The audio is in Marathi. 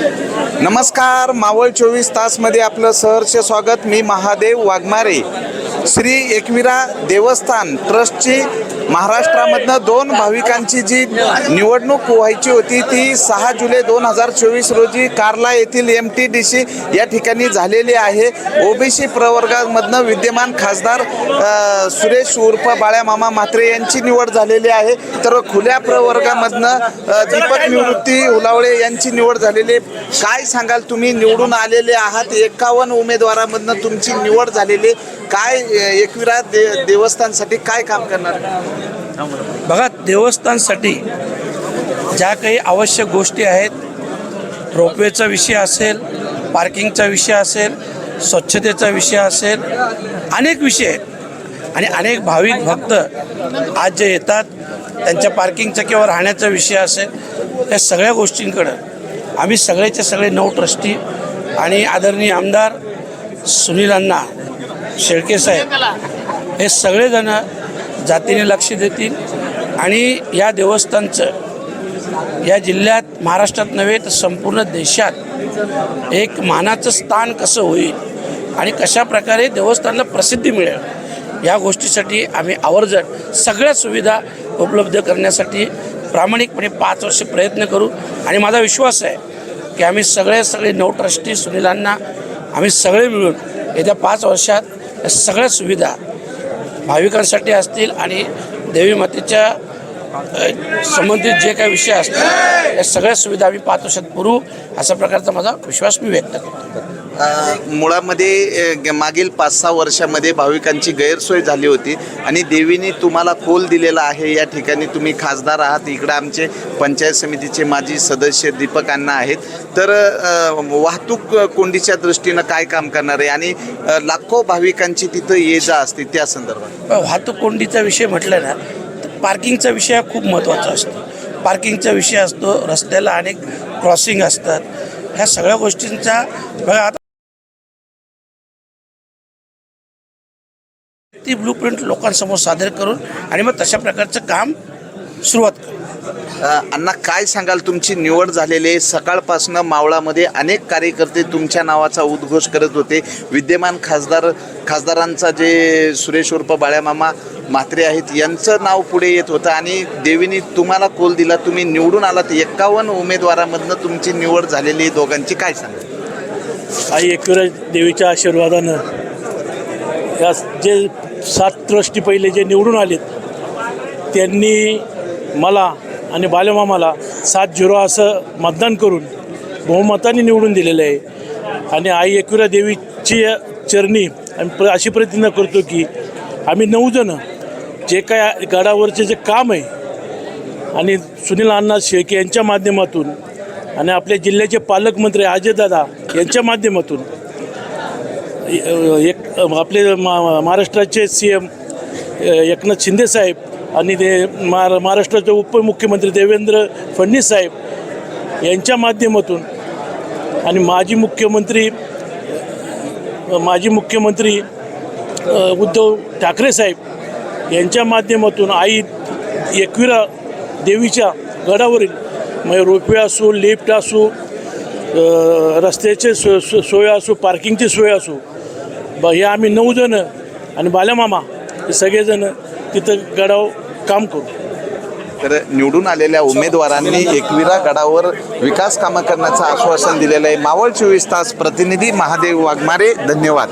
नमस्कार मावळ चोवीस तासमध्ये आपलं सहर्ष स्वागत. मी महादेव वाघमारे. श्री एकविरा देवस्थान ट्रस्टची महाराष्ट्रामधनं दोन भाविकांची जी निवडणूक व्हायची होती ती सहा जुलै दोन हजार चोवीस रोजी कार्ला येथील एम टी डी सी या ठिकाणी झालेली आहे. ओबीसी प्रवर्गामधनं विद्यमान खासदार सुरेश उर्फ बाळ्यामामा म्हात्रे यांची निवड झालेली आहे. तर खुल्या प्रवर्गामधनं दीपक निवृत्ती उलावळे यांची निवड झालेली आहे. काय सांगाल तुम्ही? निवडून आलेले आहात एकावन्न उमेदवारामधनं तुमची निवड झालेली काय एकविरा दे देवस्थानसाठी काय काम करणार? बघा देवस्थानसाठी ज्या काही आवश्यक गोष्टी आहेत रोपवेचा विषय असेल पार्किंगचा विषय असेल स्वच्छतेचा विषय असेल अनेक विषय आहेत. आणि अनेक भाविक भक्त आज जे येतात त्यांच्या पार्किंगचा किंवा राहण्याचा विषय असेल या सगळ्या गोष्टींकडं आम्ही सगळेचे सगळे नऊ ट्रस्टी आणि आदरणीय आमदार सुनील अण्णा शेळके साहेब हे सगळेजण जातीने लक्ष देतील आणि या देवस्थानचं या जिल्ह्यात महाराष्ट्रात नव्हे तर संपूर्ण देशात एक मानाचं स्थान कसं होईल आणि कशा प्रकारे देवस्थानला प्रसिद्धी मिळेल या गोष्टीसाठी आम्ही आवर्जण सगळ्या सुविधा उपलब्ध करण्यासाठी प्रामाणिकपणे पाच वर्ष प्रयत्न करू. आणि माझा विश्वास आहे की आम्ही सगळे सगळे नऊ ट्रस्टी सुनीलांना आम्ही सगळे मिळून येत्या पाच वर्षात या सगळ्या सुविधा भाविकांसाठी असतील आणि देवी मातेच्या संबंधित जे काही विषय असतील या सगळ्या सुविधा आम्ही पाच वर्षात पुरू अशा प्रकारचा माझा विश्वास मी व्यक्त करतो. मुळामध्ये ग- मागील पाच सहा वर्षामध्ये भाविकांची गैरसोय झाली होती आणि देवीने तुम्हाला कोल दिलेला आहे. या ठिकाणी तुम्ही खासदार आहात. इकडं आमचे पंचायत समितीचे माजी सदस्य दीपक अण्णा आहेत. तर वाहतूक कोंडीच्या दृष्टीनं काय काम करणार आहे? आणि लाखो भाविकांची तिथं ये जा असते त्या संदर्भात. वाहतूक कोंडीचा विषय म्हटलं ना तर पार्किंगचा विषय हा खूप महत्त्वाचा असतो. पार्किंगचा विषय असतो रस्त्याला अनेक क्रॉसिंग असतात. ह्या सगळ्या गोष्टींचा बघा आता ती ब्लू प्रिंट लोकांसमोर सादर करून आणि मग तशा प्रकारचं काम सुरुवात करू. अण्णा काय सांगाल? तुमची निवड झालेली आहे. सकाळपासनं मावळामध्ये अनेक कार्यकर्ते तुमच्या नावाचा उद्घोष करत होते. विद्यमान खासदार खासदारांचा जे सुरेश उर्फ बाळ्यामामा म्हात्रे आहेत यांचं नाव पुढे येत होतं. आणि देवीने तुम्हाला कोल दिला. तुम्ही निवडून आलात. एकावन्न उमेदवारामधनं तुमची निवड झालेली आहे. दोघांची काय सांगाल? आई एकविरा देवीच्या आशीर्वादानं या जे सात ट्रस्टी पहिले जे निवडून आलेत त्यांनी मला आणि बालमामाला सात झिरो असं मतदान करून बहुमताने निवडून दिलेलं आहे. आणि आई एकविरा देवीची चरणी आम्ही प्र अशी प्रतिज्ञा करतो की आम्ही नऊ जणं जे काय गडावरचे जे काम आहे आणि सुनील अण्णा शेळके यांच्या माध्यमातून आणि आपल्या जिल्ह्याचे पालकमंत्री अजयदादा यांच्या माध्यमातून एक आपले मा महाराष्ट्राचे सी एम एकनाथ शिंदेसाहेब आणि ते महारा महाराष्ट्राचे उपमुख्यमंत्री देवेंद्र फडणवीस साहेब यांच्या माध्यमातून आणि माजी मुख्यमंत्री माजी मुख्यमंत्री उद्धव ठाकरे साहेब यांच्या माध्यमातून आई एकविरा देवीच्या गडावरील म्हणजे रोपवे असू लिफ्ट असू रस्त्याचे सो सो- सोय असू पार्किंगची सोय असू ब हे आम्ही नऊ जणं आणि बाल्यामामा हे सगळेजण तिथं गडाव काम करू. तर निवडून आलेल्या उमेदवारांनी एकविरा गडावर विकास कामं करण्याचं आश्वासन दिलेलं आहे. मावळ चोवीस तास प्रतिनिधी महादेव वाघमारे धन्यवाद.